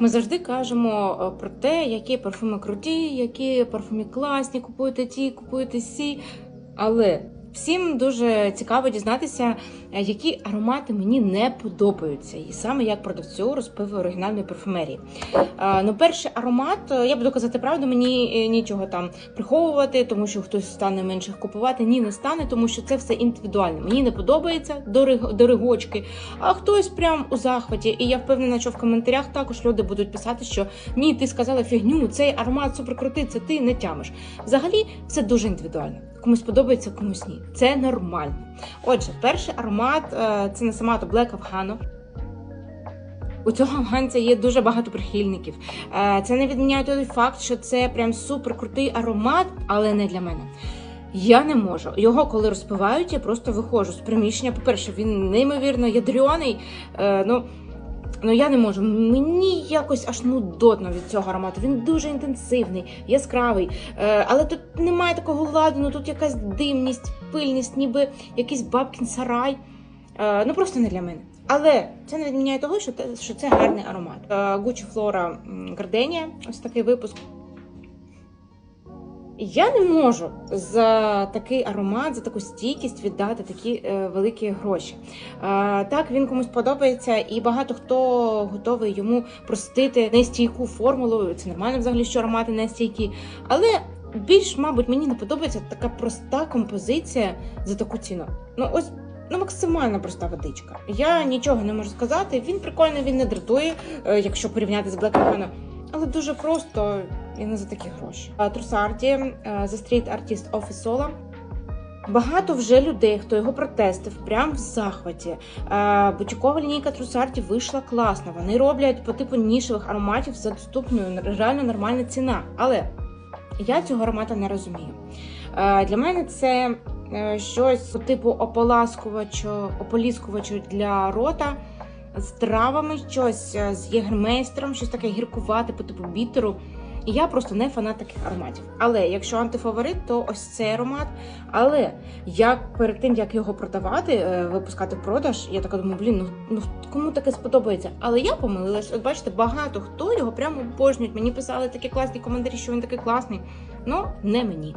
Ми завжди кажемо е, про те, які парфуми круті, які парфуми класні, купуєте ті, купуєте сі. Але всім дуже цікаво дізнатися, е, які аромати мені не подобаються, і саме як продавцю розпиви оригінальної парфумерії. Е, Ну, перший аромат, е, я буду казати правду, мені нічого там приховувати, тому що хтось стане менше купувати. Ні, не стане, тому що це все індивідуально. Мені не подобається дориг- дорогочки, а хтось прям у захваті. І я впевнена, що в коментарях також люди будуть писати, що ні, ти сказала фігню, цей аромат суперкрутий, це ти не тямиш. Взагалі, це дуже індивідуально. Комусь подобається, комусь ні. Це нормально. Отже, перший аромат е, це не сама Black Afghano. У цього афганця є дуже багато прихильників. Е, Це не відміняє той факт, що це прям суперкрутий аромат, але не для мене. Я не можу. Його, коли розпивають, я просто виходжу з приміщення. По-перше, він неймовірно ядрений. Е, ну, ну я не можу. Мені якось аж нудотно від цього аромату. Він дуже інтенсивний, яскравий. Е, але тут немає такого ладу, тут якась димність, пильність, ніби якийсь бабкін сарай. Е, ну просто не для мене. Але це не відміняє того, що, це гарний аромат. Е, Gucci Flora Gardenia, ось такий випуск. Я не можу за такий аромат, за таку стійкість віддати такі е, великі гроші. Е, так, він комусь подобається, і багато хто готовий йому простити нестійку формулу. Це нормально взагалі, що аромати нестійкі. Але більш, мабуть, мені не подобається така проста композиція за таку ціну. Ну, ось. Ну, максимально проста водичка. Я нічого не можу сказати. Він прикольний, він не дратує, е, якщо порівняти з Black. Але дуже просто і не за такі гроші. Трусарді The Street Artist Office Sola. Багато вже людей, хто його протестив, прям в захваті. Е, Бутікова лінійка Трусарді вийшла класно. Вони роблять по типу нішевих ароматів за доступною реально нормальна ціна. Але я цього аромата не розумію. Е, Для мене це е, щось по типу ополаскувачу, ополіскувачу для рота з травами, щось з єгермейстером, щось таке гіркувате по типу бітеру. І я просто не фанат таких ароматів. Але якщо антифаворит, то ось цей аромат. Але як перед тим як його продавати, е, випускати в продаж, я така думаю, блін, ну, ну кому таке сподобається? Але я помилилась. От бачите, багато хто його прямо обожнюють. Мені писали такі класні коментарі, що він такий класний. Ну, не мені.